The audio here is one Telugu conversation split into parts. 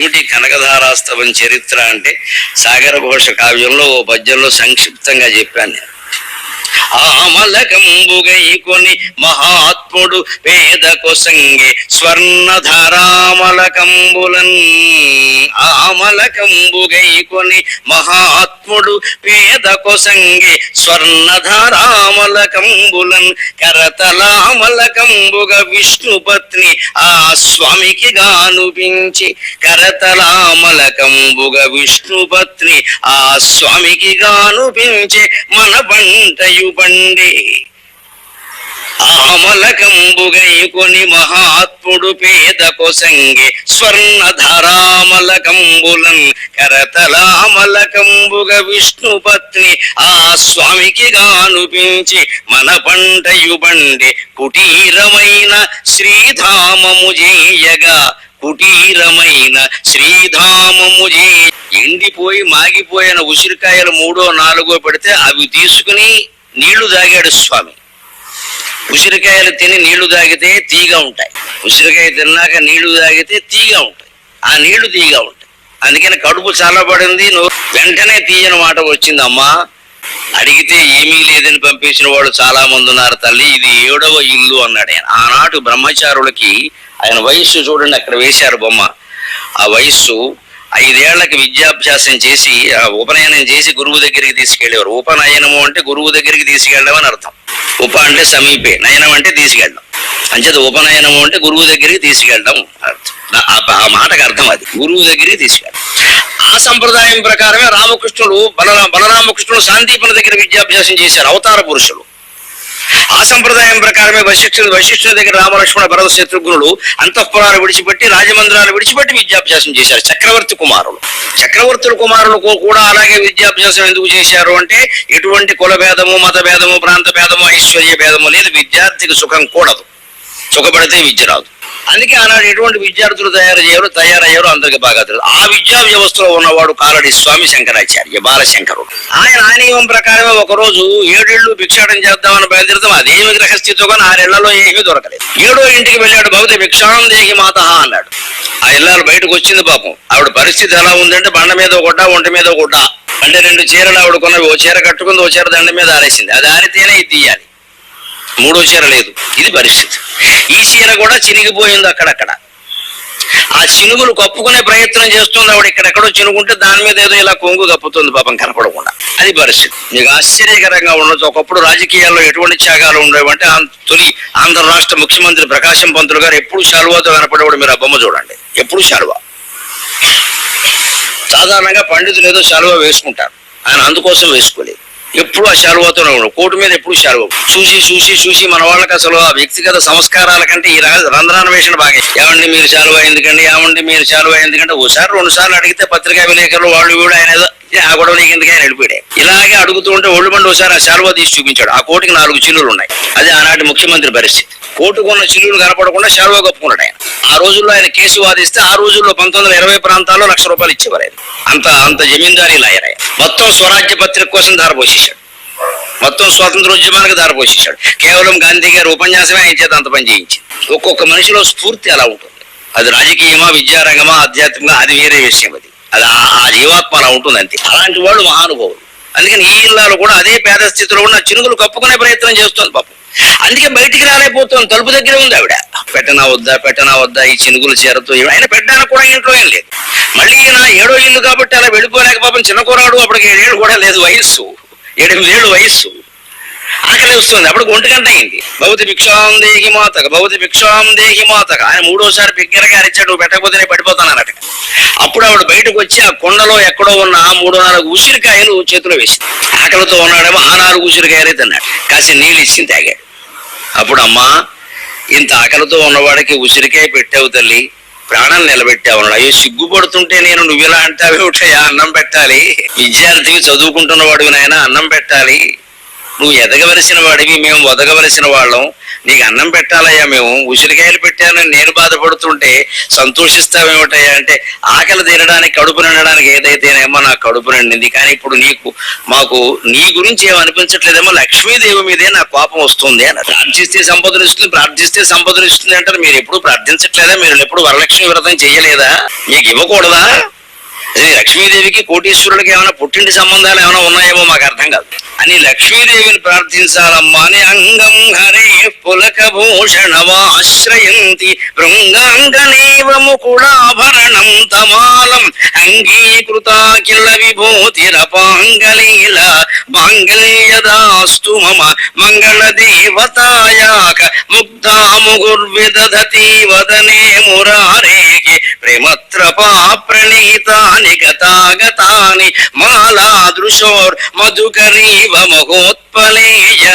ఏమిటి కనకధారాస్తవం చరిత్ర అంటే సాగర ఘోష కావ్యంలో ఓ పద్యంలో సంక్షిప్తంగా చెప్పాను నేను. ఆమలకంబుగై కొని మహాత్ముడు పేద కొసంగే స్వర్ణధరామలకంబులన్ ఆమలకంబుగై కొని మహాత్ముడు పేద కొసంగే స్వర్ణధారామలకంబులన్ కరతలామలకంబుగ విష్ణుపత్ని ఆ స్వామికి గానుపించి కరతలామలకంబుగ విష్ణుపత్ని ఆ స్వామికి గానుపించి మన పంటయు పండే ఆమలకంబుగైకొని మహాత్ముడు పేద కొసంగి స్వర్ణధరామలకంబులన్ కరతలామలకంబుగ విష్ణుపత్ని ఆ స్వామికి గానుపించి మన పంటయుబండి కుటీరమైన శ్రీధామము చేయగా కుటీరమైన శ్రీధామము ఎండిపోయి మాగిపోయిన ఉసిరికాయలు మూడో నాలుగో పెడితే అవి తీసుకుని నీళ్ళు తాగాడు స్వామి. ఉసిరికాయలు తిని నీళ్ళు తాగితే తీగా ఉంటాయి. ఉసిరికాయ తిన్నాక నీళ్ళు తాగితే తీగా ఉంటాయి. ఆ నీళ్ళు తీగా ఉంటాయి. అందుకని కడుపు చాలా పడింది. నువ్వు వెంటనే తీయని మాట వచ్చింది అమ్మా అడిగితే ఏమీ లేదని పంపించిన వాళ్ళు చాలా మంది ఉన్నారు. తల్లి ఇది ఏడవ ఇల్లు అన్నాడు ఆయన. ఆనాటి బ్రహ్మచారులకి ఆయన వయస్సు చూడండి అక్కడ వేశారు బొమ్మ. ఆ వయస్సు ఐదేళ్ళకి విద్యాభ్యాసం చేసి ఆ ఉపనయనం చేసి గురువు దగ్గరికి తీసుకెళ్ళేవారు ఉపనయనము అంటే గురువు దగ్గరికి తీసుకెళ్ళడం అని అర్థం. ఉప అంటే సమీపే నయనం అంటే తీసుకెళ్ళడం. అంచేత ఉపనయనము అంటే గురువు దగ్గరికి తీసుకెళ్ళడం అర్థం. ఆ ఆ మాటకు అర్థం అది. గురువు దగ్గరికి తీసుకెళ్ళడం. ఆ సంప్రదాయం ప్రకారమే రామకృష్ణుడు బల బలరామకృష్ణుడు శాంతిపన దగ్గర విద్యాభ్యాసం చేశారు. అవతార పురుషులు. ఆ సంప్రదాయం ప్రకారమే వశిష్ఠుడు వశిష్ఠుని దగ్గర రామలక్ష్మణ భరత శత్రుఘ్నుడు అంతఃపురాలు విడిచిపెట్టి రాజమందిరాలు విడిచిపెట్టి విద్యాభ్యాసం చేశారు చక్రవర్తి కుమారులు. చక్రవర్తుల కుమారులు కూడా అలాగే విద్యాభ్యాసం ఎందుకు చేశారు అంటే ఎటువంటి కుల భేదము మత భేదము ప్రాంత భేదము ఐశ్వర్య భేదము లేదు. విద్యార్థికి సుఖం కూడదు. సుఖపడితే విద్య రాదు. అందుకే ఆనాడు ఎటువంటి విద్యార్థులు తయారు చేయరు తయారయ్యారు అందరికి బాగా తెలుసు. ఆ విద్యా వ్యవస్థలో ఉన్నవాడు కాలడి స్వామి శంకరాచార్య బాలశంకరుడు. ఆయన ఆ నియమం ప్రకారమే ఒక రోజు ఏడేళ్ళు భిక్షాటం చేద్దామని బయలుదేరదాం అదేమి గ్రహస్థితితో కానీ ఆరేళ్ళలో ఏమీ దొరకలేదు. ఏడో ఇంటికి వెళ్ళాడు భవతి భిక్షాం దేహి మాత అన్నాడు. ఆ ఇల్లాలు బయటకు వచ్చింది పాపం. ఆవిడ పరిస్థితి ఎలా ఉందంటే బండ మీద ఒకట ఒంట మీద ఒకట. అంటే రెండు చీరలు ఆవిడ కొన్నవి ఓ చీర కట్టుకుంది ఓ చీర దండ మీద ఆరేసింది. అది ఆరితేనే ఇది తీయాలి. మూడో చీర లేదు. ఇది పరిస్థితి. ఈ చీర కూడా చినిగిపోయింది అక్కడక్కడ. ఆ చినుగులు కప్పుకునే ప్రయత్నం చేస్తుంది ఆవిడ. ఇక్కడెక్కడో చినుకుంటే దాని మీద ఏదో ఇలా కొంగు కప్పుతుంది పాపం కనపడకుండా. అది పరిస్థితి. మీకు ఆశ్చర్యకరంగా ఉండదు ఒకప్పుడు రాజకీయాల్లో ఎటువంటి త్యాగాలు ఉండేవంటే తొలి ఆంధ్ర రాష్ట్ర ముఖ్యమంత్రి ప్రకాశం పంతులు గారు ఎప్పుడు శాలువాతో కనపడేవాడు. మీరు ఆ బొమ్మ చూడండి. ఎప్పుడు శాలువా. సాధారణంగా పండితులు ఏదో శాలువా వేసుకుంటారు. ఆయన అందుకోసం వేసుకోలేదు. ఎప్పుడు ఆ శాలువాతోనే ఉండవు కోటు మీద ఎప్పుడు సెలవు చూసి చూసి చూసి మన వాళ్ళకి అసలు ఆ వ్యక్తిగత సంస్కారాల కంటే ఈ రంధ్రాన్వేషణ బాగా ఏమండి మీరు సెలవు ఎందుకండి ఏమండి మీరు సెలవు ఎందుకంటే ఓసారి రెండు సార్లు అడిగితే పత్రికా విలేకరులు వాళ్ళు కూడా ఆయన ఏదో ఆ గొడవ నీకు ఎందుకని వెళ్ళిపోయాడు? ఇలాగే అడుగుతూ ఉంటే ఒళ్ళు బండి ఒకసారి ఆ శాలువా తీసి చూపించాడు. ఆ కోటికి నాలుగు చిల్లులు ఉన్నాయి. అది ఆనాటి ముఖ్యమంత్రి పరిస్థితి. కోటుకున్న చిల్లులు కనపడకుండా శాలువా కప్పుకున్నాడు ఆయన. ఆ రోజుల్లో ఆయన కేసు వాదిస్తే ఆ రోజుల్లో పంతొమ్మిది ఇరవై ప్రాంతాల్లో లక్ష రూపాయలు ఇచ్చేవారు ఆయన. అంత అంత జమీందారీలు ఆయన. మొత్తం స్వరాజ్య పత్రిక కోసం దారపోసేశాడు మొత్తం స్వాతంత్రోద్యమానికి దారపోసేశాడు కేవలం గాంధీ గారి ఉపన్యాసమే ఆయన చేత అంత పని చేయించింది. ఒక్కొక్క మనిషిలో స్ఫూర్తి అలా ఉంటుంది. అది రాజకీయమా విద్యారంగమా ఆధ్యాత్మికమా అది వేరే విషయం అది. అది ఆ- జీవాత్మ అలా ఉంటుంది అంతే. అలాంటి వాళ్ళు మహానుభావులు అందుకని ఈ ఇల్లాలు కూడా అదే పేద స్థితిలో ఉన్న చినుకులు కప్పుకునే ప్రయత్నం చేస్తుంది పాపం. అందుకే బయటికి రాలేకపోతుంది తలుపు దగ్గర ఉంది ఆవిడ. పెట్టనా వద్దా పెట్టనా వద్దా ఈ చినుకులు చేరతో ఆయన పెట్టడానికి కూడా ఇంట్లో ఏం లేదు. మళ్ళీ ఈయన ఏడో ఇల్లు కాబట్టి అలా వెళ్ళిపోలేక పాపం చిన్న కూరాడు అప్పటికి ఏడేళ్ళు కూడా లేదు వయస్సు. ఏడెనిమిది ఏళ్ళు వయస్సు. ఆకలి వస్తుంది. అప్పుడు ఒంటి గంట అయింది. భౌతి భిక్షాం దేహి మాతక భౌతి భిక్షాం దేహి మాతక. ఆయన మూడోసారి బిగ్గరగా అరిచాడు "నువ్వు పెట్టకపోతే నేను పడిపోతాను అప్పుడు ఆవిడ బయటకు వచ్చి ఆ కొండలో ఎక్కడో ఉన్న మూడో మూడు నాలుగు ఉసిరికాయలు చేతిలో వేసింది. ఆకలితో ఉన్నాడేమో ఆ నాలుగు ఉసిరికాయలే తిన్నాడు. కాసి నీళ్ళు ఇచ్చింది తాగాడు. అప్పుడు అమ్మా ఇంత ఆకలితో ఉన్నవాడికి ఉసిరికాయ పెట్టావు తల్లి. ప్రాణం నిలబెట్టావు అన్నాడు. అయ్యో సిగ్గుపడుతుంటే నేను నువ్వు ఇలా అంటావేమిటయ్యా? అన్నం పెట్టాలి. విద్యార్థివి చదువుకుంటున్నవాడివి నాయన అన్నం పెట్టాలి. నువ్వు ఎదగవలసిన వాడివి మేము వదగవలసిన వాళ్ళం. నీకు అన్నం పెట్టాలయ్యా మేము. ఉసిరికాయలు పెట్టానని నేను బాధపడుతుంటే సంతోషిస్తావేమిటయ్యా అంటే ఆకలి తినడానికి కడుపు నిండడానికి ఏదైతేనేమో నా కడుపు నిండింది. కానీ ఇప్పుడు నీకు మాకు నీ గురించి ఏమనిపించట్లేదేమో లక్ష్మీదేవి మీదే నా కోపం వస్తుంది అని. ప్రార్థిస్తే సంపదనిస్తుంది ప్రార్థిస్తే సంపదనిస్తుంది అంటారు. మీరు ఎప్పుడు ప్రార్థించట్లేదా? మీరు ఎప్పుడు వరలక్ష్మి వ్రతం చేయలేదా? మీకు ఇవ్వకూడదా? లక్ష్మీదేవికి కోటీశ్వరుడికి ఏమైనా పుట్టింటి సంబంధాలు ఏమైనా ఉన్నాయేమో మాకు అర్థం కాదు. అని లక్ష్మీదేవిని ప్రార్థించాలమ్మా అని అంగం హరే పులక భూషణమాశ్రయంతి భృంగాంగనేవ ముకుడాభరణం తమాలం అంగీకృతాకిల విభూతిరపాంగలీల మాంగళ్యదాస్తు మమ మంగళదేవతాయాక ముగ్ధా ముగుర్విదధతి వదనే మురారేకి ప్రేమత్రపా ప్రణీతాని గతాగతాని మాలాదృశోర్ మధుకరీవ మహోత్పలేయ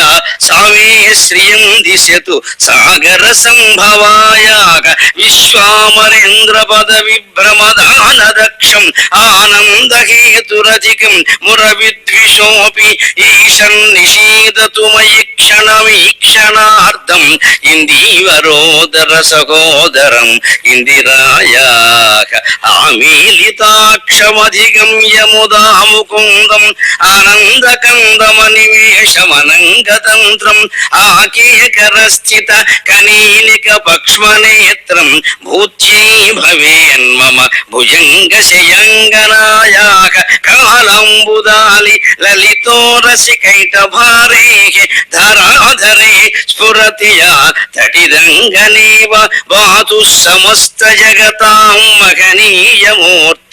సామే శ్రియం దిశతు సాగర సంభవాయాగ విశ్వామరేంద్ర పద విభ్రమదాన దక్షం ఆనందహేతురధికం మురవిద్విషోపి ఈశన్ నిషేదతు మయి క్షణమీక్షణార్థం ఇందీవరోదర సహోదరం ఇందిరాయాక ఆమీలితాక్షమధిగం ముదా ముకుందం శమనంగతంత్రం ఆకేకరస్థిత కనీలిక పక్ష్మనేత్రం భూత్యై భవేన్మమ భుజంగ శయంగనాయాక కాలంబుదాలి లలితోరసికైట భారే ధరాధరే స్ఫురతి స్ఫురతియా తటిదంగనేవ బాతు సమస్త జగతాం మహనీయమూర్తి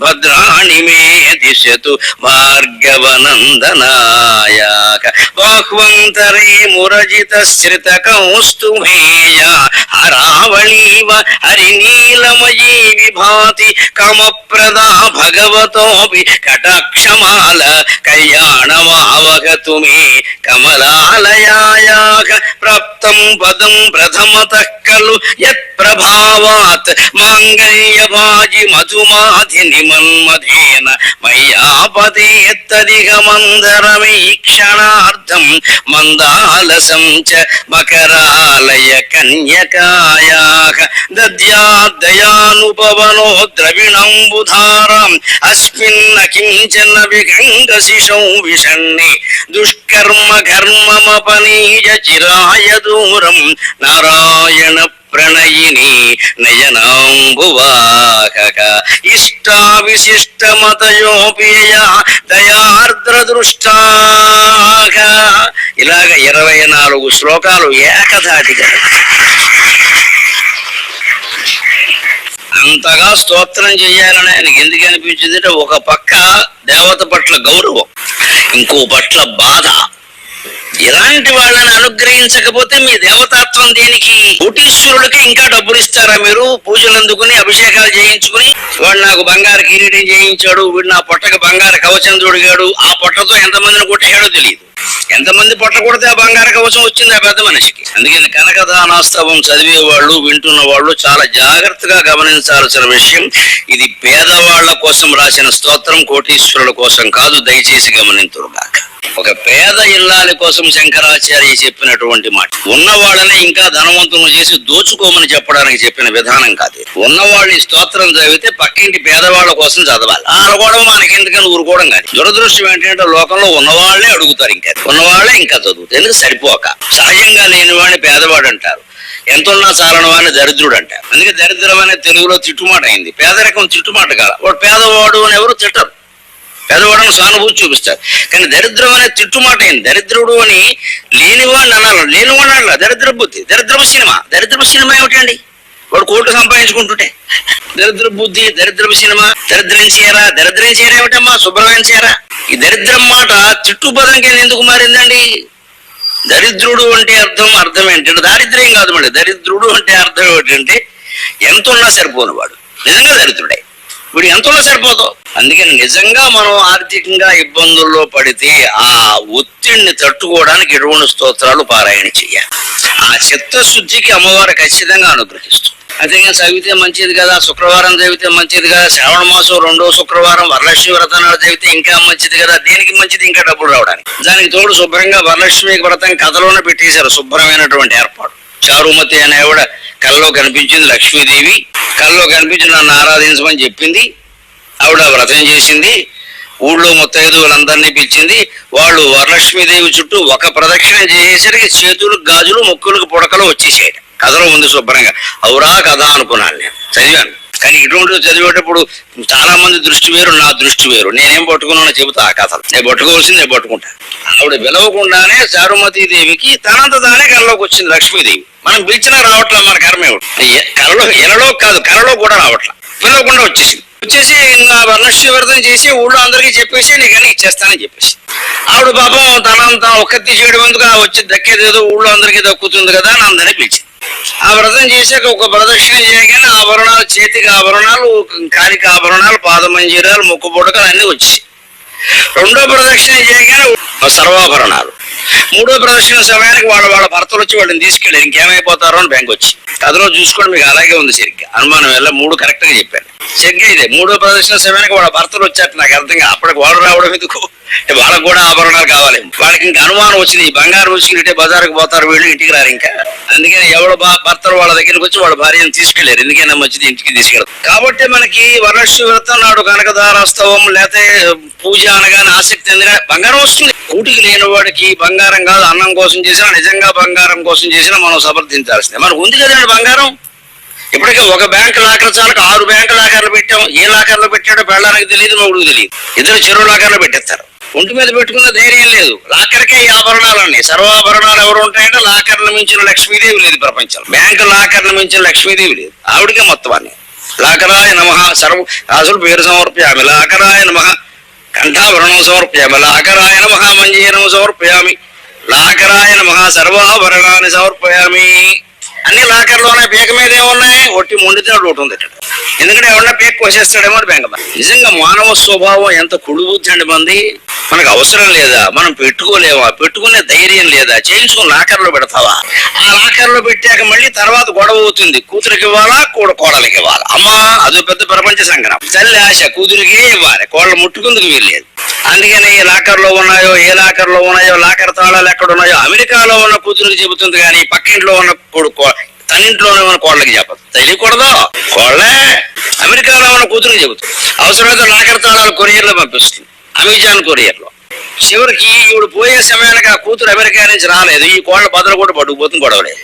భద్రాణి మే దిశతు భార్గవనందనాయాక బాహ్వంతరే మురజిత శ్రిత కౌస్తుమేయ. హరావళీవ హరినీలమయీ విభాతి కమప్రదా భగవతోపి కటాక్షమాల కళ్యాణమావగతు మే కమలాలయాయాక ప్రాప్తం పదం ప్రథమత ఖలు యత్ ప్రభావాత్ మాంగళ్యభాజి మధుమాధి నిమన్మధేన మయ్యాపదేత్తదిగ మందరమీక్షణార్థం మందాలసం చ మకరాలయ కన్యకాయా దద్యాదయానుపవనో ద్రవిణంబుధారం అస్మిన్న కించన విగంగశిశౌ విషణ్ణే దుష్కర్మ ఘర్మమపనీయ చిరాయ దూరం నారాయణ ప్రణయిని నయనాంబువాహక. ఇష్టావిశిష్టమతయోపేయ దయార్ద్ర దృష్టాక ఇలాగ ఇరవై నాలుగు శ్లోకాలు ఏకధాటిగా. అంతగా స్తోత్రం చేయాలని ఆయనకి ఎందుకు అనిపించింది అంటే ఒక పక్క దేవత పట్ల గౌరవం ఇంకో పట్ల బాధ. ఇలాంటి వాళ్ళని అనుగ్రహించకపోతే మీ దేవతాత్వం దేనికి? కోటీశ్వరుడికి ఇంకా డబ్బులు ఇస్తారా మీరు? పూజలు అందుకుని అభిషేకాలు చేయించుకుని వాడు నాకు బంగారు కిరీటం చేయించాడు వీడు నా పొట్టకు బంగారు కవచం తొడిగాడు ఆ పొట్టతో ఎంతమందిని కొట్టేయాడో తెలియదు ఎంతమంది పొట్ట ఆ బంగారు కవచం వచ్చింది ఆ పెద్ద మనిషికి. అందుకని కనకదానాస్తవం చదివే వాళ్ళు వింటున్న వాళ్ళు చాలా జాగ్రత్తగా గమనించాల్సిన విషయం ఇది పేదవాళ్ళ కోసం రాసిన స్తోత్రం కోటీశ్వరుల కోసం కాదు దయచేసి గమనింతురుగాక ఒక పేద ఇల్లాలి కోసం శంకరాచార్య చెప్పినటువంటి మాట. ఉన్న వాళ్ళని ఇంకా ధనవంతులు చేసి దోచుకోమని చెప్పడానికి చెప్పిన విధానం కాదు ఉన్నవాళ్ళు ఈ స్తోత్రం చదివితే పక్కింటి పేదవాళ్ళ కోసం చదవాలి. ఆ మనకి ఎందుకని ఊరుకోవడం కాదు. దురదృష్టం ఏంటంటే లోకంలో ఉన్నవాళ్ళే అడుగుతారు ఇంకా ఉన్నవాళ్ళే ఇంకా చదువుతారు ఎందుకు సరిపోక. సహజంగా లేని వాడిని పేదవాడు అంటారు. ఎంతున్నా చాలని వాడిని దరిద్రుడు అంటారు. అందుకే దరిద్రం అనే తెలుగులో తిట్టుమాట అయింది. పేదరికం తిట్టుమాట కాదు. వాడు పేదవాడు అని ఎవరు తిట్టరు. పేదవాడని సానుభూతి చూపిస్తారు. కానీ దరిద్రం అనే తిట్టుమాట అయింది. దరిద్రుడు అని లేనివాడిని అనాలి. లేనివాడిని అనాలి. దరిద్ర బుద్ధి. దరిద్రపు సినిమా. దరిద్రపు సినిమా ఏమిటండి? వాడు కోట్లు సంపాదించుకుంటుంటే. దరిద్ర బుద్ధి దరిద్రపు సినిమా. దరిద్రం చేయరా దరిద్రం చేయరా ఏమిటమ్మా? శుభ్రమైన చేయరా ఈ దరిద్రం మాట తిట్టు కింద ఎందుకు మారిందండి? దరిద్రుడు అంటే అర్థం అర్థం ఏంటంటే దారిద్ర్యం కాదు మళ్ళీ. దరిద్రుడు అంటే అర్థం ఏంటంటే ఎంత ఉన్నా సరిపోను వాడు నిజంగా దరిద్రుడే. వీడు ఎంత ఉన్నా సరిపోదు. అందుకని నిజంగా మనం ఆర్థికంగా ఇబ్బందుల్లో పడితే ఆ ఒత్తిడిని తట్టుకోవడానికి ఎటువంటి స్తోత్రాలు పారాయణ చేయాలి ఆ చిత్తశుద్ధికి అమ్మవారు ఖచ్చితంగా అనుగ్రహిస్తుంది. అదేగా చదివితే మంచిది కదా శుక్రవారం చదివితే మంచిది కదా శ్రావణ మాసం రెండో శుక్రవారం వరలక్ష్మి వ్రతం చదివితే ఇంకా మంచిది కదా దేనికి మంచిది ఇంకా డబ్బులు రావడానికి? దానికి తోడు శుభ్రంగా వరలక్ష్మి వ్రతం కథలోనే పెట్టేశారు శుభ్రమైనటువంటి ఏర్పాటు. చారుమతి అనే ఆవిడ కళ్ళలో కనిపించింది లక్ష్మీదేవి కళ్ళలో కనిపించి నన్ను ఆరాధించమని చెప్పింది ఆవిడ వ్రతం చేసింది ఊళ్ళో ముత్తైదువులందరినీ పిలిచింది వాళ్ళు వరలక్ష్మీదేవి చుట్టూ ఒక ప్రదక్షిణ చేసేసరికి చేతులు గాజులు ముక్కులకు పుడకలు వచ్చేసాయి కథలో ఉంది శుభ్రంగా. అవురా కథ అనుకున్నాను నేను. చదివాను. కానీ ఇటువంటి చదివేటప్పుడు చాలా మంది దృష్టి వేరు నా దృష్టి వేరు. నేనేం పట్టుకున్నానో చెబుతా ఆ కథలు. నేను పట్టుకోవాల్సింది నేను పట్టుకుంటా ఆవిడ పిలవకుండానే దేవికి తనంత తానే కళ్ళలోకి వచ్చింది లక్ష్మీదేవి. మనం పిలిచినా రావట్లే మన కర్మే కలలో ఎలలో కాదు కలలో కూడా రావట్లే. పిలవకుండా వచ్చేసింది. వచ్చేసి నా వరలక్ష్మి చేసి ఊళ్ళో అందరికీ చెప్పేసి నీకు అన్ని ఇచ్చేస్తానని చెప్పేసి. ఆవిడ పాపం తనంతా ఒక్కతి చేయడం ఎందుకు? ఆ వచ్చి దక్కేది ఏదో ఊళ్ళో అందరికీ దక్కుతుంది కదా అని అందరినీ పిలిచింది. ఆ వ్రతం చేశాక ఒక ప్రదక్షిణ చేయగానే ఆభరణాలు చేతికి ఆభరణాలు కాలికి ఆభరణాలు పాదమంజీరాలు ముక్కు పుడకలు అన్ని వచ్చాయి. రెండో ప్రదక్షిణ చేయగానే సర్వాభరణాలు. మూడో ప్రదక్షిణ సమయానికి వాళ్ళ వాళ్ళ భర్తలు వచ్చి వాళ్ళని తీసుకెళ్ళి ఇంకేమైపోతారో అని బ్యాంక్ వచ్చి. కథలో చూసుకోండి మీకు అలాగే ఉంది సరిగ్గా. అనుమానం వల్ల మూడు కరెక్ట్గా చెప్పాను సరిగ్గా ఇదే. మూడో ప్రదక్షిణ సమయానికి వాళ్ళ భర్తలు వచ్చారు. నాకు అర్థం అప్పటికి వాళ్ళు రావడం ఎందుకు? వాళ్ళకు కూడా ఆభరణాలు కావాలి. వాళ్ళకి ఇంకా అనుమానం వచ్చింది. ఈ బంగారు బజారుకు పోతారు వీళ్ళు ఇంటికి రారు ఇంకా. అందుకని ఎవడు బా భర్తలు వాళ్ళ దగ్గరికి వచ్చి వాళ్ళ భార్యను తీసుకెళ్ళారు ఎందుకైనా మంచిది ఇంటికి తీసుకెళ్ళారు. కాబట్టి మనకి వరలక్ష్మి వ్రతం నాడు కనకదారోత్సవం లేకపోతే పూజ అనగానే ఆసక్తి ఎందుకంటే బంగారం వస్తుంది. కూటికి లేని వాడికి బంగారం కాదు. అన్నం కోసం చేసినా నిజంగా బంగారం కోసం చేసినా మనం సమర్థించాల్సిందే. మనకు ఉంది కదండి బంగారం? ఇప్పటికే ఒక బ్యాంక్ లాకర్ చాలక ఆరు బ్యాంక్ లాకర్లు పెట్టాం. ఏ లాకర్లో పెట్టాడో పెళ్ళడానికి తెలియదు మొగుడుకు తెలియదు. ఇద్దరు చెరువు లాకర్లో పెట్టేస్తారు. ఒంటి మీద పెట్టుకున్న ధైర్యం లేదు. లాకర్కే ఈ ఆభరణాలన్నీ. సర్వాభరణాలు ఎవరు ఉంటాయంటే లాకర్ను మించిన లక్ష్మీదేవి లేదు ప్రపంచంలో. బ్యాంక్ లాకర్ను మించిన లక్ష్మీదేవి లేదు. ఆవిడకే మొత్తాన్ని. లాకరాయ నమ సర్వ రాసులు పేరు సమర్పయామి. లాకరాయ నమ కంఠాభరణం సమర్పయామి. లాకరాయ నమ మంజీరం సమర్పయామి. లాకరాయ నమ సర్వాభరణాన్ని సమర్పయామి. అన్ని లాకర్లోనే పీక మీద ఏమున్నాయి ఒట్టి మొండితేడు ఒకటి ఉంది ఇక్కడ. ఎందుకంటే ఎవరన్నా పేక్ కోసేస్తాడేమో అని బెంగ నిజంగా మానవ స్వభావం ఎంత కుడుబుద్ధి అండి మంది? మనకు అవసరం లేదా? మనం పెట్టుకోలేవా పెట్టుకునే ధైర్యం లేదా? చేయించుకుని లాకర్లో పెడతావా? ఆ లాకర్లో పెట్టాక మళ్ళీ తర్వాత గొడవ అవుతుంది. కూతురికి ఇవ్వాలా? కూడ కోడలికి ఇవ్వాలా? అమ్మా అదో పెద్ద ప్రపంచ సంగ్రహం తల్లి ఆశ కూతురికే ఇవ్వాలి. కోడలు ముట్టుకుందుకు వీల్లేదు. అందుకని ఏ లాకర్లో ఉన్నాయో ఏ లాకర్లో ఉన్నాయో లాకర్ తాళాలు ఎక్కడ ఉన్నాయో అమెరికాలో ఉన్న కూతురికి చెబుతుంది కానీ పక్కింట్లో ఉన్న కొడుకు తన ఇంట్లోనే ఉన్న కోళ్ళకి చెప్పదు. తెలియకూడదు. కోళ్ళే అమెరికాలో ఉన్న కూతురికి చెబుతుంది అవసరమైతే లాకర్ కొరియర్లో కొరియర్లో పంపిస్తుంది. అమెజాన్ కొరియర్లో చివరికి ఈవిడ పోయే సమయానికి ఆ కూతురు అమెరికా నుంచి రాలేదు. ఈ కోళ్ళ బదులు కూడా పట్టుకుపోతుంది గొడవలేదు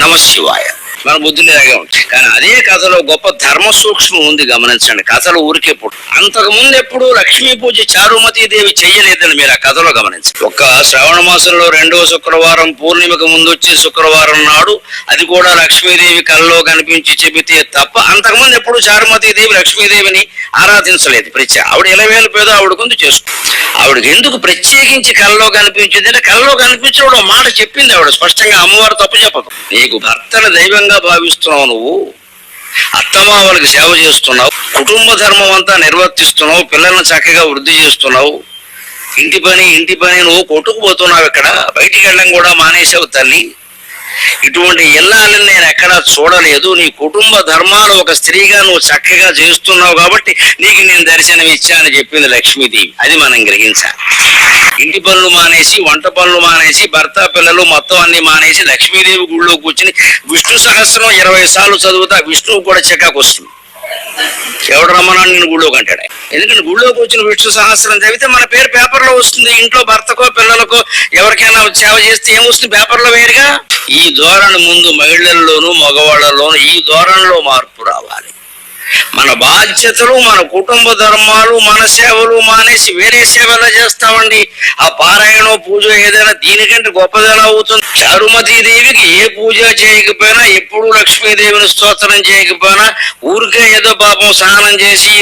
నమశివాయ. మన బుద్ధిని ఇలాగే కానీ అదే కథలో గొప్ప ధర్మ సూక్ష్మం ఉంది గమనించండి. కథలు ఊరికేప్పుడు అంతకు ముందు ఎప్పుడు లక్ష్మీ పూజ చారుమతి దేవి చేయలేదని మీరు ఆ కథలో గమనించండి. ఒక్క శ్రావణ మాసంలో రెండవ శుక్రవారం పూర్ణిమకు ముందు వచ్చే శుక్రవారం నాడు అది కూడా లక్ష్మీదేవి కల్లో కనిపించి చెబితే తప్ప అంతకుముందు ఎప్పుడు చారుమతి దేవి లక్ష్మీదేవిని ఆరాధించలేదు. ప్రత్యేక ఆవిడ ఎలవేలు పేద ఆవిడ కొంత చేసుకో. ఆవిడకి ఎందుకు ప్రత్యేకించి కళ్ళలో కనిపించింది? అంటే కల్లో కనిపించిన మాట చెప్పింది ఆవిడ. స్పష్టంగా అమ్మవారు తప్పు చెప్పదు. నీకు భర్తను దైవంగా భావిస్తున్నావు నువ్వు. అత్తమామలకు సేవ చేస్తున్నావు. కుటుంబ ధర్మం అంతా నిర్వర్తిస్తున్నావు. పిల్లల్ని చక్కగా వృద్ధి చేస్తున్నావు. ఇంటి పని ఇంటి పని నువ్వు కొట్టుకుపోతున్నావు ఇక్కడ. బయటికి వెళ్ళడం కూడా మానేసావు తల్లి. ఇటువంటి ఇల్లాలని నేను ఎక్కడా చూడలేదు. నీ కుటుంబ ధర్మాలు ఒక స్త్రీగా నువ్వు చక్కగా చేస్తున్నావు కాబట్టి నీకు నేను దర్శనం ఇచ్చా అని చెప్పింది లక్ష్మీదేవి. అది మనం గ్రహించాలి. ఇంటి పనులు మానేసి వంట పనులు మానేసి భర్త పిల్లలు మొత్తం అన్ని మానేసి లక్ష్మీదేవి గుళ్ళో కూర్చుని విష్ణు సహస్రం ఇరవై సార్లు చదువుతా విష్ణువు కూడా చెక్కకు వస్తుంది. ఎవడు రమ్మన్నాడు నేను గుళ్ళోకి అంటాడు. ఎందుకంటే గుళ్ళోకి వచ్చిన విష్ణు సహస్రం చదివితే మన పేరు పేపర్లో వస్తుంది. ఇంట్లో భర్తకో పిల్లలకో ఎవరికైనా సేవ చేస్తే ఏమొస్తుంది పేపర్లో వేరుగా? ఈ ధోరణి ముందు మహిళల్లోనూ మగవాళ్ళలోనూ ఈ ధోరణిలో మార్పు రావాలి. మన బాధ్యతలు మన కుటుంబ ధర్మాలు మన సేవలు మానేసి వేరే సేవలు చేస్తామండి. ఆ పారాయణం పూజ ఏదైనా దీనికంటే గొప్పదెలా అవుతుంది. చారుమతి దేవికి ఏ పూజ చేయకపోయినా ఎప్పుడు లక్ష్మీదేవిని స్తోత్రం చేయకపోయినా ఊరికే ఏదో పాపం స్నానం చేసి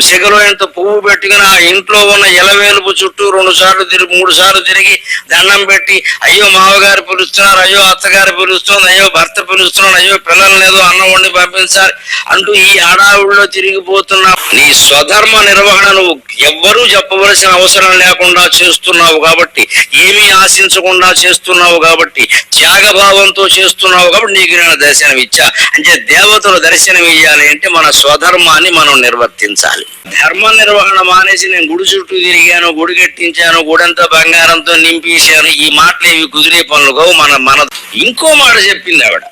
సిగలో ఇంత పువ్వు పెట్టుకుని ఆ ఇంట్లో ఉన్న ఎలవేలుపు చుట్టూ రెండు సార్లు తిరిగి మూడు సార్లు తిరిగి దండం పెట్టి అయ్యో మామగారు పిలుస్తున్నారు అయ్యో అత్తగారు పిలుస్తుంది అయ్యో భర్త పిలుస్తున్నాడు అయ్యో పిల్లలు లేదు అన్నం వండి పంపించాలి అంటూ ఈ ఆడావిడిలో తిరిగిపోతున్న నీ స్వధర్మ నిర్వహణ నువ్వు ఎవ్వరూ చెప్పవలసిన అవసరం లేకుండా చేస్తున్నావు కాబట్టి ఏమీ ఆశించకుండా చేస్తున్నావు కాబట్టి త్యాగభావంతో చేస్తున్నావు కాబట్టి నీకు నేను దర్శనం ఇచ్చా అంటే దేవతలు దర్శనం ఇయ్యాలి అంటే మన స్వధర్మాన్ని మనం నిర్వర్తించాలి. ధర్మ నిర్వహణ మానేసి నేను గుడి చుట్టూ తిరిగాను గుడి కట్టించాను గుడంతా బంగారంతో నింపేశాను. ఈ మాటలు ఇవి కుదిరే పనులు కావు మన మన ఇంకో మాట చెప్పింది ఆవిడ.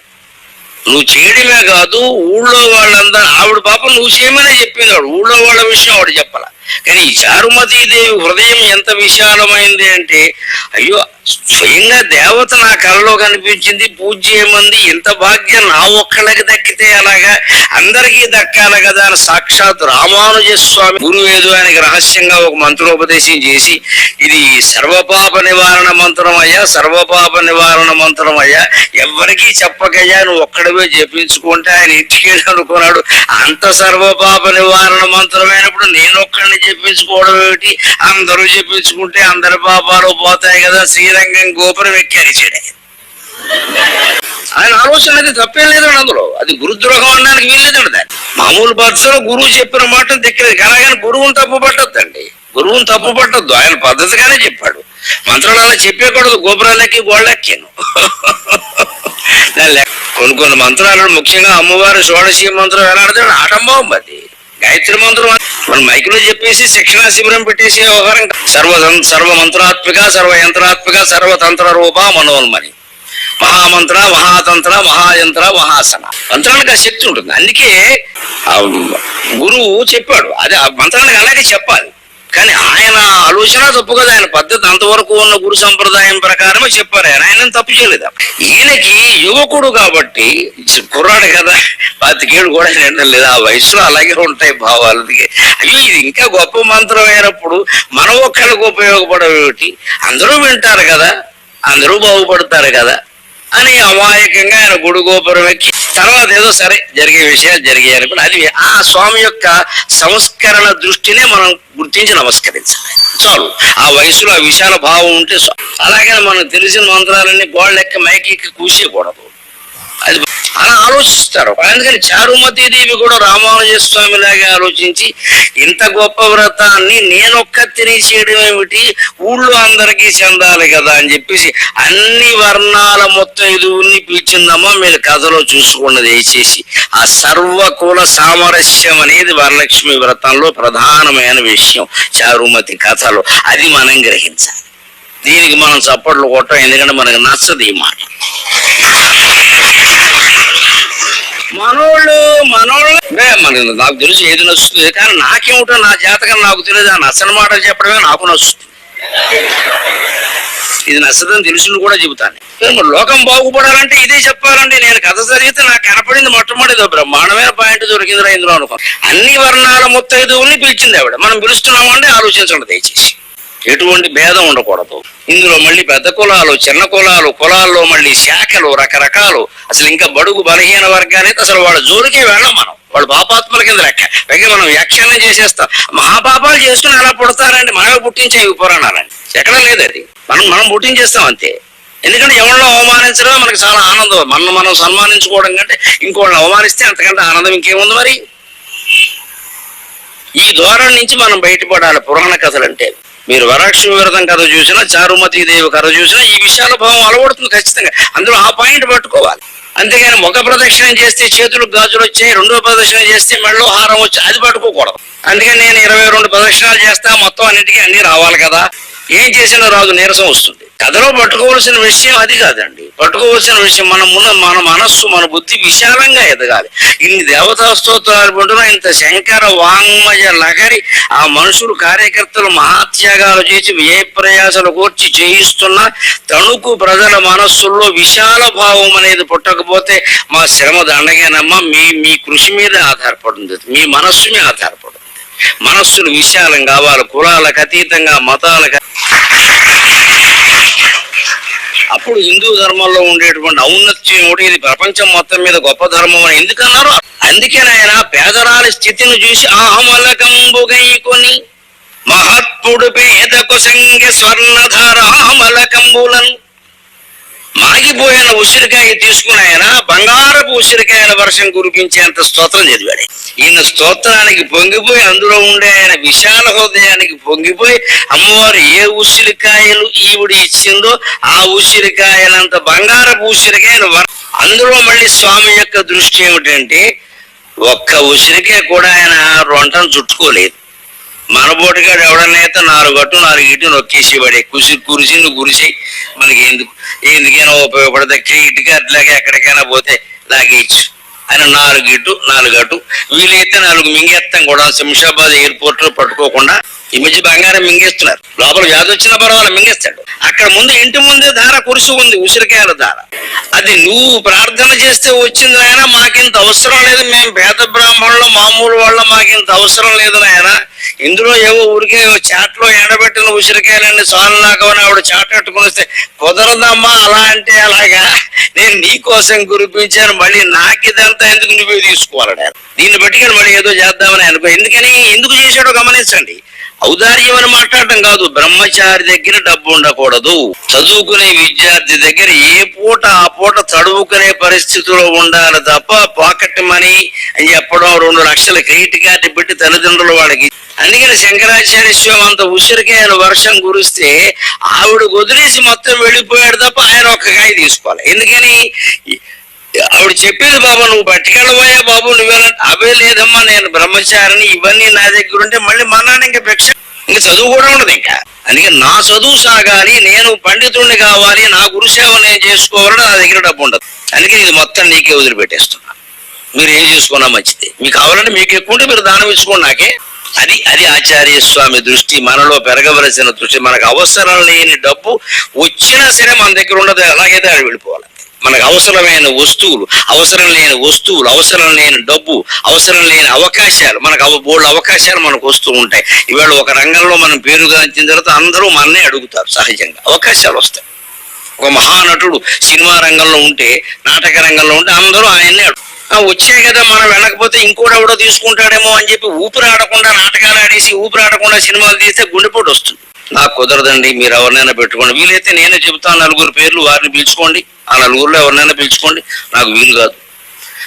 నువ్వు చేయడమే కాదు ఊళ్ళో వాళ్ళందరూ ఆవిడ పాపం నువ్వు చేయమనే చెప్పింది ఆవిడ. ఊళ్ళో వాళ్ళ విషయం ఆవిడ చెప్పాల. కానీ ఈ దేవి హృదయం ఎంత విశాలమైంది అంటే అయ్యో స్వయంగా దేవత నా కలలో కనిపించింది పూజ చేయమంది ఇంత భాగ్యం నా ఒక్కళ్ళకి దక్కితే అలాగా అందరికీ దక్కాలి కదా అని సాక్షాత్ రామానుజ స్వామి గురువేదు ఆయనకి రహస్యంగా ఒక మంత్రోపదేశం చేసి ఇది సర్వపాప నివారణ మంత్రం అయ్యా సర్వపాప నివారణ మంత్రం అయ్యా. ఎవరికీ చెప్పకయ్యా నువ్వు ఒక్కడవే జపించుకుంటే ఆయన ఇంటికి అనుకున్నాడు. అంత సర్వపాప నివారణ మంత్రమైనప్పుడు నేను ఒక్కడిని చెప్పించుకోవడం ఏమిటి? అందరూ చెప్పించుకుంటే అందరి పాపాలు పోతాయి కదా శ్రీరంగం గోపురం ఎక్కి అరిచాడు ఆయన. ఆలోచన అది తప్పేం లేదండి అందులో. అది గురుద్రోహం అనడానికి వీల్లేదండి దాన్ని. మామూలు పద్ధతిలో గురువు చెప్పిన మాట దిక్కలేదు కానీ ఆయన గురువుని తప్పు పట్టద్దండి. గురువుని తప్పు పట్టద్దు. ఆయన పద్ధతిగానే చెప్పాడు. మంత్రాలు అలా చెప్పేయకూడదు గోపురాలకి గోళ్ళెక్కాను కొన్ని కొన్ని మంత్రాలను ముఖ్యంగా అమ్మవారి షోడశీ మంత్రం ఎలా ఆడతాడు ఆటంబం అది. గాయత్రి మంత్రం మన మైకులో చెప్పేసి శిక్షణ శిబిరం పెట్టేసి వ్యవహారం సర్వ సర్వ మంత్రాత్మిక సర్వ యంత్రాత్మిక సర్వతంత్ర రూప మనోన్మని. మహామంత్ర మహాతంత్ర మహాయంత్ర మహాసన. మంత్రానికి ఆ శక్తి ఉంటుంది. అందుకే గురువు చెప్పాడు. అదే ఆ మంత్రానికి అలాగే చెప్పాలి. కానీ ఆయన ఆలోచన తప్పు కదా. ఆయన పద్ధతి అంతవరకు ఉన్న గురు సంప్రదాయం ప్రకారమే చెప్పారు ఆయన. ఆయన తప్పు చేయలేదు. ఈయనకి యువకుడు కాబట్టి కుర్రాడు కదా. పాతికేడు కూడా నిండలేదు లేదు. ఆ వయసులో అలాగే ఉంటాయి భావాలు. అయ్యో ఇది ఇంకా గొప్ప మంత్రం అయినప్పుడు మనం ఒక్కళ్ళకి ఉపయోగపడేటి అందరూ వింటారు కదా. అందరూ బాగుపడతారు కదా. అని అమాయకంగా ఆయన గుడి గోపురం ఎక్కి తర్వాత ఏదో సరే జరిగే విషయాలు జరిగాయి అనుకుని అది ఆ స్వామి యొక్క సంస్కరణ దృష్టినే మనం గుర్తించి నమస్కరించాలి. చాలు. ఆ వయసులో ఆ విశాల భావం ఉంటే అలాగే మనం తెలిసిన మంత్రాలన్నీ గోళ్ళెక్క మైకి కూసేయకూడదు అది అలా ఆలోచిస్తారు. అందుకని చారుమతి దేవి కూడా రామానుజ స్వామి లాగా ఆలోచించి ఇంత గొప్ప వ్రతాన్ని నేనొక్క తినేసేయడం ఏమిటి? ఊళ్ళో అందరికీ చెందాలి కదా అని చెప్పేసి అన్ని వర్ణాల మొత్తం ఎదువుని పిలిచిందమ్మా మీరు కథలో చూసుకున్నది వేసేసి. ఆ సర్వకుల సామరస్యం అనేది వరలక్ష్మి వ్రతంలో ప్రధానమైన విషయం చారుమతి కథలో. అది మనం గ్రహించాలి. దీనికి మనం చప్పట్లు కొట్టం ఎందుకంటే మనకు నచ్చదు ఈ మాట. మనోళ్ళు మనోళ్ళు. అంటే నాకు తెలుసు ఏది నచ్చుతుంది. కానీ నాకేమిటో నా జాతకం నాకు తెలియదు. ఆ నచ్చని మాటలు చెప్పడమే నాకు నచ్చుతుంది. ఇది నచ్చదని తెలుసుని కూడా చెబుతాను. లోకం బాగుపడాలంటే ఇదే చెప్పాలండి నేను కథ చదివితే నాకు కనపడింది మొట్టమొదటి బ్రహ్మాండమైన పాయింట్ దొరికిందిరా ఇందులో అనుకో. అన్ని వర్ణాల ముత్తైదువుల్ని పిలిచింది ఆవిడ. మనం పిలుస్తున్నామంటే ఆలోచించండి దయచేసి. ఎటువంటి భేదం ఉండకూడదు. ఇందులో మళ్ళీ పెద్ద కులాలు చిన్న కులాలు కులాల్లో మళ్ళీ శాఖలు రకరకాలు. అసలు ఇంకా బడుగు బలహీన వర్గాలైతే అసలు వాళ్ళ జోలికే వెళ్ళం మనం. వాళ్ళు పాపాత్మల కింద లెక్క. పైగా మనం వ్యాఖ్యానం చేసేస్తాం. మహాపాపాలు చేసుకుని ఎలా పుడతారండి. మనమే పుట్టించే పురాణాలండి ఎక్కడ లేదు అది. మనం మనం పుట్టించేస్తాం అంతే. ఎందుకంటే ఎవరిని అవమానించడమే మనకు చాలా ఆనందం. మనం మనం సన్మానించుకోవడం కంటే ఇంకోళ్ళని అవమానిస్తే అంతకంటే ఆనందం ఇంకేముంది మరి? ఈ ధోరణి నుంచి మనం బయటపడాలి పురాణ కథలు అంటే మీరు వరాక్షమి వ్రతం కథ చూసినా చారుమతి దేవి కథ చూసినా ఈ విషయాల భావం అలవడుతుంది ఖచ్చితంగా. అందులో ఆ పాయింట్ పట్టుకోవాలి. అంతేగాని ముఖ ప్రదక్షిణ చేస్తే చేతులు గాజులు వచ్చాయి రెండో ప్రదక్షిణ చేస్తే మెడలో హారం వచ్చి అది పట్టుకోకూడదు. అందుకని నేను ఇరవై రెండు ప్రదక్షిణాలు చేస్తా మొత్తం అన్నిటికీ అన్ని రావాలి కదా. ఏం చేసినా రాదు నీరసం వస్తుంది. కథలో పట్టుకోవాల్సిన విషయం అది కాదండి. పట్టుకోవాల్సిన విషయం మన మున మన మనస్సు మన బుద్ధి విశాలంగా ఎదగాలి. ఇన్ని దేవతా స్తోత్రాలు పంటున్నా ఇంత శంకర వాంగ్మయ లగరి ఆ మనుషులు కార్యకర్తలు మహాత్యాగాలు చేసి వ్యయ ప్రయాసాలు కూర్చి చేయిస్తున్న తణుకు ప్రజల మనస్సుల్లో విశాల భావం అనేది పుట్టకపోతే మా శ్రమ దండగానమ్మా. మీ మీ కృషి మీద ఆధారపడుతుంది. మీ మనస్సు మీద ఆధారపడుతుంది. మనస్సులు విశాలం కావాలి. కులాలకు అతీతంగా మతాలకు అప్పుడు హిందూ ధర్మంలో ఉండేటువంటి ఔన్నత్యం ఒకటి ఇది ప్రపంచం మొత్తం మీద గొప్ప ధర్మం అని ఎందుకన్నారు? అందుకే ఆయన పేదరాలి స్థితిని చూసి ఆమలకంబుగైకొని మహత్పుడు పేదకు సంగ స్వర్ణధార ఆమలకంబులను మాగిపోయిన ఉసిరికాయ తీసుకుని ఆయన బంగారపు ఉసిరికాయల వర్షం కురిపించేంత స్తోత్రం చదివాడు. ఈయన స్తోత్రానికి పొంగిపోయి అందులో ఉండే ఆయన విశాల హృదయానికి పొంగిపోయి అమ్మవారు ఏ ఉసిరికాయలు ఈవిడ ఇచ్చిందో ఆ ఉసిరికాయలంత బంగారపు ఉసిరికాయలు అందులో మళ్ళీ స్వామి యొక్క దృష్టి ఏమిటంటే ఒక్క ఉసిరికాయ కూడా ఆయన రొంటను చుట్టుకోలేదు. మనబోటిగాడు ఎవడనైతే నాలుగు గట్టు నాలుగు ఇటు నొక్కేసి పడే కుసి కురిసింది కురిసి మనకి ఎందుకు ఎందుకైనా ఉపయోగపడతా ఇటుగా అట్లాగే ఎక్కడికైనా పోతే లాగేయచ్చు. అని నాలుగు ఇటు నాలుగు అటు వీలైతే నాలుగు మింగేస్తాం కూడా. శంషాబాద్ ఎయిర్పోర్ట్లో పట్టుకోకుండా ఈ మధ్య బంగారం మింగేస్తున్నారు. లోపల వ్యాధి వచ్చినా పర్వాలేదు మింగేస్తాడు. అక్కడ ముందు ఇంటి ముందే ధార కురుసు ఉంది ఉసిరికాయల ధార అది నువ్వు ప్రార్థన చేస్తే వచ్చింది నాయన మాకింత అవసరం లేదు. మేము పేద బ్రాహ్మణులు మామూలు వాళ్ళ మాకింత అవసరం లేదు నాయన. ఇందులో ఏవో ఊరికే చాట్లో ఎండబెట్టిన ఉసిరికాయలన్నీ సాలనాకమని ఆవిడ చాటట్టుకుని వస్తే కుదరదమ్మా అలా అంటే అలాగా? నేను నీ కోసం కురిపించాను మళ్ళీ నాకు ఇదంతా ఎందుకు నువ్వే నేను దీన్ని బట్టి మళ్ళీ ఏదో చేద్దామని అనుకో. ఎందుకని? ఎందుకు చేశాడో గమనించండి. ఔదార్యం అని మాట్లాడటం కాదు. బ్రహ్మచారి దగ్గర డబ్బు ఉండకూడదు. చదువుకునే విద్యార్థి దగ్గర ఏ పూట ఆ పూట చదువుకునే పరిస్థితిలో ఉండాలి తప్ప పాకెట్ మనీ అని చెప్పడం రెండు లక్షల క్రెడిట్ కార్డు పెట్టి తల్లిదండ్రులు వాడికి. అందుకని శంకరాచార్య స్వామి అంత ఉసిరికాయలు వర్షం కురిస్తే ఆవిడ వదిలేసి మొత్తం వెళ్ళిపోయాడు తప్ప ఆయన ఒక్క కాయ తీసుకోవాలి. ఎందుకని ఆవిడ చెప్పింది బాబు నువ్వు పట్టుకెళ్ళబోయా బాబు నువ్వేలా అవే లేదమ్మా నేను బ్రహ్మచారిని ఇవన్నీ నా దగ్గర ఉంటే మళ్ళీ మా నాన్న ఇంకా భిక్ష ఇంకా చదువు కూడా ఉండదు ఇంకా. అందుకే నా చదువు సాగాలి నేను పండితుడిని కావాలి నా గురుసేవ నేను చేసుకోవాలని నా దగ్గర డబ్బు ఉండదు. అందుకే ఇది మొత్తం నీకే వదిలిపెట్టేస్తున్నా. మీరు ఏం చేసుకున్నా మంచిది. మీకు కావాలంటే మీకు ఎక్కువ ఉంటే మీరు దానం ఇచ్చుకోండి నాకే. అది అది ఆచార్య స్వామి దృష్టి మనలో పెరగవలసిన దృష్టి. మనకు అవసరం లేని డబ్బు వచ్చినా సరే మన దగ్గర ఉండదు అలాగైతే అది వెళ్ళిపోవాలి. మనకు అవసరమైన వస్తువులు అవసరం లేని వస్తువులు అవసరం లేని డబ్బు అవసరం లేని అవకాశాలు మనకు అవ బోల్డ్ అవకాశాలు మనకు వస్తూ ఉంటాయి. ఇవాళ ఒక రంగంలో మనం పేరుగాంచిన తర్వాత అందరూ మననే అడుగుతారు సహజంగా. అవకాశాలు వస్తాయి. ఒక మహానటుడు సినిమా రంగంలో ఉంటే నాటక రంగంలో ఉంటే అందరూ ఆయన్నే అడుగు వచ్చాయి కదా మనం వెళ్ళకపోతే ఇంకోటి ఎవడో తీసుకుంటాడేమో అని చెప్పి ఊపిరి ఆడకుండా నాటకాలు ఆడేసి ఊపిరి ఆడకుండా సినిమాలు తీస్తే గుండెపోటు వస్తుంది. నాకు కుదరదండి మీరు ఎవరినైనా పెట్టుకోండి. వీలైతే నేనే చెబుతాను నలుగురు పేర్లు వారిని పిలుచుకోండి. ఆ నలుగురులో ఎవరినైనా పిలుచుకోండి. నాకు వీలు కాదు.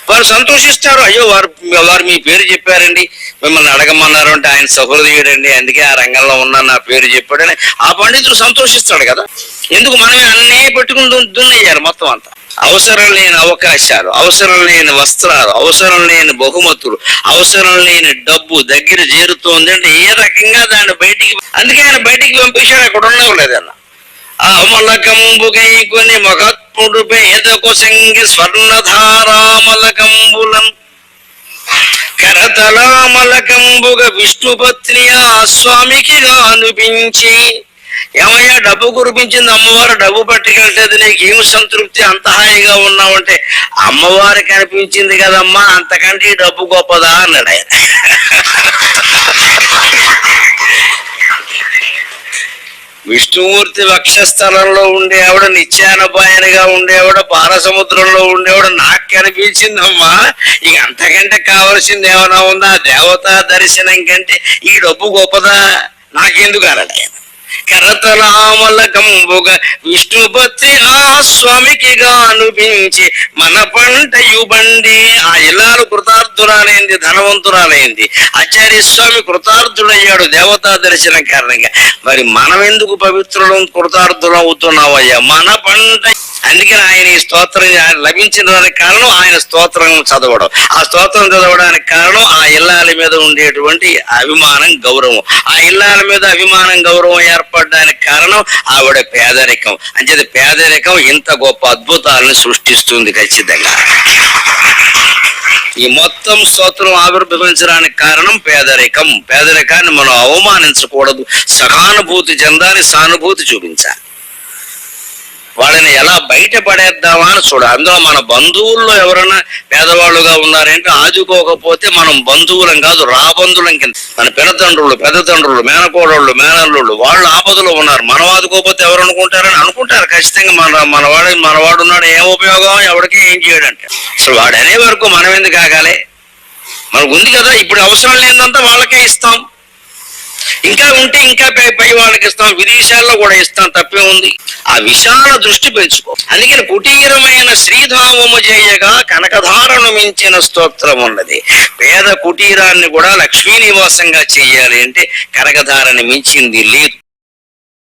వారు సంతోషిస్తారు. అయ్యో వారు వారు మీ పేరు చెప్పారండి. మిమ్మల్ని అడగమన్నారు అంటే ఆయన సహృదయుడండి. అందుకే ఆ రంగంలో ఉన్న నా పేరు చెప్పాడని ఆ పండితుడు సంతోషిస్తాడు కదా. ఎందుకు మనమే అన్నీ పెట్టుకుని దు- దున్నేయాలి మొత్తం అంతా. అవసరం లేని అవకాశాలు అవసరం లేని వస్త్రాలు అవసరం లేని బహుమతులు అవసరం లేని డబ్బు దగ్గర చేరుతోంది అంటే ఏ రకంగా దాన్ని బయటికి అందుకే ఆయన బయటికి పంపించాడు అక్కడ ఉండవు ఆ అమలకంబుగై కొని మహత్ముడు పేదకు సంగి స్వర్ణధారామలకంబులం కరతలామలకంబుగ విష్ణుపత్ని ఆ స్వామికి అనిపించి ఏమయ్యా డబ్బు కురిపించింది అమ్మవారు డబ్బు పట్టుకెళ్తే ఏం సంతృప్తి అంత హాయిగా ఉన్నావంటే అమ్మవారికి కనిపించింది కదమ్మా అంతకంటే ఈ డబ్బు గొప్పదా అన్నాడు ఆయన. విష్ణుమూర్తి వక్షస్థలంలో ఉండేవాడు నిత్యానపాయనిగా ఉండేవాడు పారసముద్రంలో ఉండేవాడు నాకు కనిపించిందమ్మా. ఇక అంతకంటే కావలసింది ఏమైనా ఉందా? దేవతా దర్శనం కంటే ఈ డబ్బు గొప్పదా? నాకెందుకు అన్నాడు ఆయన. కరతలామల కంబుగ విష్ణుపత్రి ఆ స్వామికి గానుపించి మన పంట బండి ఆ ఇల్లాలు కృతార్థురాలైంది ధనవంతురాలైంది. ఆచార్య స్వామి కృతార్థుడయ్యాడు దేవతా దర్శనం కారణంగా. మరి మనం ఎందుకు పవిత్రులం కృతార్థులం అవుతున్నామయ్యా మన పంట అందుకని ఆయన ఈ స్తోత్రం లభించిన దానికి కారణం ఆయన స్తోత్రం చదవడం. ఆ స్తోత్రం చదవడానికి కారణం ఆ ఇల్లాల మీద ఉండేటువంటి అభిమానం గౌరవం. ఆ ఇల్లాల మీద అభిమానం గౌరవం ఏర్పడడానికి కారణం ఆవిడ పేదరికం. అంచేది పేదరికం ఇంత గొప్ప అద్భుతాలను సృష్టిస్తుంది ఖచ్చితంగా. ఈ మొత్తం స్తోత్రం ఆవిర్భవించడానికి కారణం పేదరికం. పేదరికాన్ని మనం అవమానించకూడదు. సహానుభూతి చెందాలి సానుభూతి చూపించాలి. వాళ్ళని ఎలా బయటపడేద్దామా అని చూడ. అందులో మన బంధువుల్లో ఎవరైనా పేదవాళ్ళుగా ఉన్నారంటే ఆదుకోకపోతే మనం బంధువులం కాదు రాబంధులం కింద. మన పిన పెద్దతండ్రులు పెద్ద తండ్రులు మేనకోడళ్ళు మేనల్లుళ్ళు వాళ్ళు ఆపదలో ఉన్నారు. మనం ఆదుకోకపోతే ఎవరు అనుకుంటారని అనుకుంటారు. ఖచ్చితంగా మన మనవాడు మనవాడు ఉన్నాడు. ఏం ఉపయోగం? ఎవరికి ఏం చేయడంటే. అసలు వాడు అనే వరకు మనం ఎందుకు ఆగాలి? మనకు ఉంది కదా ఇప్పుడు అవసరం లేదంతా వాళ్ళకే ఇస్తాం. ఇంకా ఉంటే ఇంకా పై వాళ్ళకి ఇస్తాం విదేశాల్లో కూడా ఇస్తాం తప్పే ఉంది. ఆ విశాల దృష్టి పెంచుకో. అందుకని కుటీరమైన శ్రీధామము చేయగా కనకధారను మించిన స్తోత్రం ఉన్నది. పేద కుటీరాన్ని కూడా లక్ష్మీనివాసంగా చేయాలి అంటే కనకధారని మించింది లేదు.